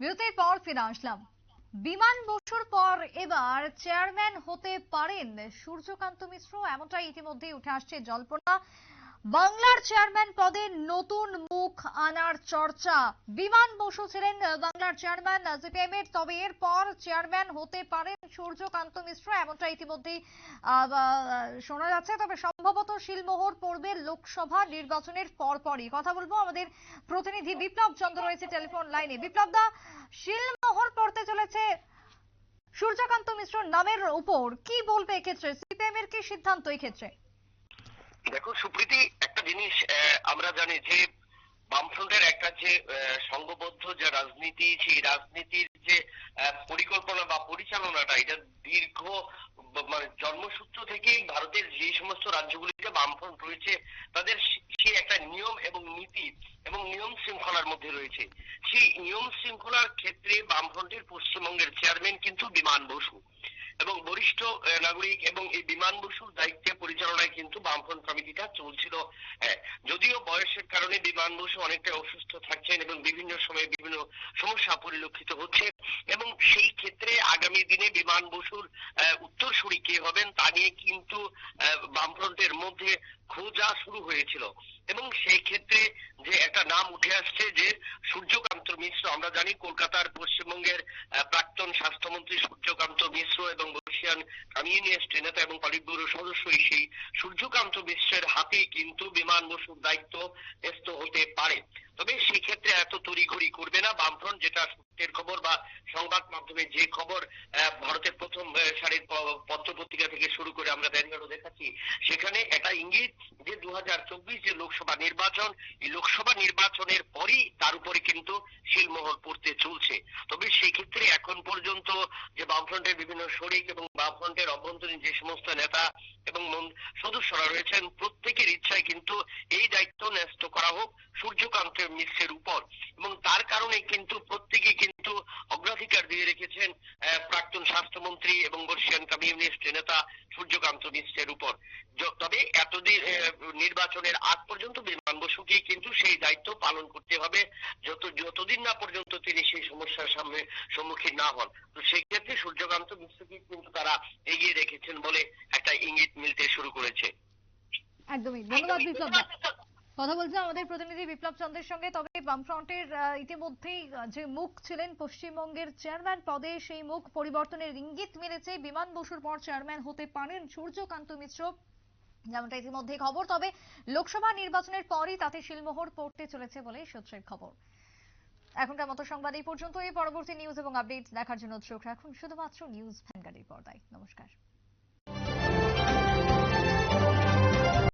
বিরতির পর ফিরে আসলাম। বিমান বসুর পর এবার চেয়ারম্যান হতে পারেন সূর্যকান্ত মিশ্র। এমনটাই ইতিমধ্যেই উঠে আসছে জল্পনা। বাংলার চেয়ারম্যান পদে নতুন মুখ আনার চর্চা। বিমান বসু ছিলেন বাংলার চেয়ারম্যান এর তবে এরপর চেয়ারম্যান হতে পারেন সূর্যকান্ত মিশ্র এমনটা আহ, শোনা যাচ্ছে। তবে সম্ভবত শিলমোহর পড়বে লোকসভা নির্বাচনের পরপরই। কথা বলব আমাদের প্রতিনিধি বিপ্লব চন্দ্র রয়েছে টেলিফোন লাইনে। বিপ্লব দা শিলমোহর পড়তে চলেছে সূর্যকান্ত মিশ্র নামের উপর। কি বলবে এক্ষেত্রে? সিপিএম এর কি সিদ্ধান্ত এই ক্ষেত্রে দেখো সুপ্রীতি একটা জিনিস আমরা জানি যে বামফ্রন্টের একটা যে সংঘবদ্ধ যে রাজনীতি সেই রাজনীতির যে আহ, পরিকল্পনা বা পরিচালনাটা, এটা দীর্ঘ মানে জন্মসূত্র থেকেই ভারতের যে সমস্ত রাজ্যগুলিতে বামফ্রন্ট রয়েছে, তাদের সেই একটা নিয়ম এবং নীতি এবং নিয়ম শৃঙ্খলার মধ্যে রয়েছে। সেই নিয়ম শৃঙ্খলার ক্ষেত্রে বামফ্রন্টের পশ্চিমবঙ্গের চেয়ারম্যান কিন্তু বিমান বসু এবং বরিষ্ঠ নাগরিক এবং এই বিমান বসুর দায়িত্বে পরিচালনায় কিন্তু বামফ্রন্ট কমিটিটা চলছিল। যদিও বয়সের কারণে বিমান বসু অনেকটা অসুস্থ থাকছেন এবং বিভিন্ন সময়ে বিভিন্ন সমস্যা পরিলক্ষিত হচ্ছে এবং সেই ক্ষেত্রে আগামী দিনে বিমান বসুর উত্তরসূরি কে হবেন তা নিয়ে কিন্তু বামফ্রন্টের মধ্যে খোঁজা শুরু হয়েছিল। এবং সেই ক্ষেত্রে যে একটা নাম উঠে আসছে যে সূর্যকান্ত মিশ্র, আমরা জানি কলকাতার পশ্চিমবঙ্গের প্রাক্তন স্বাস্থ্যমন্ত্রী সূর্যকান্ত মিশ্র এবং বর্ষিয়ান কমিউনিস্ট নেতা এবং পলিট ব্যুরো সদস্য সেই সূর্যকান্ত মিশ্রের হাতেই কিন্তু বিমান বসুর দায়িত্ব ন্যস্ত হতে পারে। তবে সেক্ষেত্রে এত তড়িঘড়ি করবে না বামফ্রন্ট, যেটা সূত্রের খবর বা সংবাদ মাধ্যমে যে খবর ভারতের প্রথম সারির পত্র পত্রিকা থেকে শুরু করে আমরা ব্যাঙ্গালো দেখাচ্ছি, সেখানে একটা ইঙ্গিত দু যে লোকসভা নির্বাচন, এই লোকসভা নির্বাচনের পরই তার উপরে কিন্তু শিলমোহর পড়তে চলছে। তবে সেই ক্ষেত্রে এখন পর্যন্ত যে বামফ্রন্টের বিভিন্ন শরিক এবং বামফ্রন্টের অভ্যন্তরীণ যে সমস্ত নেতা এবং সদস্যরা রয়েছেন, প্রত্যেকের ইচ্ছায় কিন্তু এই দায়িত্ব ন্যস্ত করা হোক সূর্যকান্ত মিশ্রের উপর। এবং তার কারণে কিন্তু প্রত্যেকে কিন্তু অগ্রাধিকার দিয়ে রেখেছেন প্রাক্তন স্বাস্থ্যমন্ত্রী এবং বর্ষিয়ান কমিউনিস্ট নেতা সূর্যকান্ত মিশ্রের উপর। তবে এতদিন নির্বাচনের আগ পর্যন্ত বিমান বসুকেই কিন্তু সেই দায়িত্ব পালন করতে হবে যত যতদিন না পর্যন্ত তিনি সেই সমস্যার সামনে সম্মুখীন না হন। তো সেই ক্ষেত্রে সূর্যকান্ত মিশ্রকে কিন্তু তারা এগিয়ে রেখেছেন বলে একটা ইঙ্গিত মিলতে শুরু করেছে। একদমই। ধন্যবাদ কথা বলছে আমাদের প্রতিনিধি বিপ্লব চন্দ্রের সঙ্গে। তবে বামফ্রন্টের ইতিমধ্যেই যে মুখ ছিলেন পশ্চিমবঙ্গের চেয়ারম্যান পদে, সেই মুখ পরিবর্তনের ইঙ্গিত মিলেছে। বিমান বসুর পর চেয়ারম্যান হতে পারেন সূর্যকান্ত মিশ্র, যেমনটা ইতিমধ্যে খবর। তবে লোকসভা নির্বাচনের পরই তাতে শিলমোহর পড়তে চলেছে বলে সূত্রের খবর। এখনকার মতো সংবাদ এই পর্যন্ত এই পরবর্তী নিউজ এবং আপডেট দেখার জন্য চোখ রাখুন। শুধুমাত্র নিউজ ভ্যানগাড়ির পর্দায়। নমস্কার।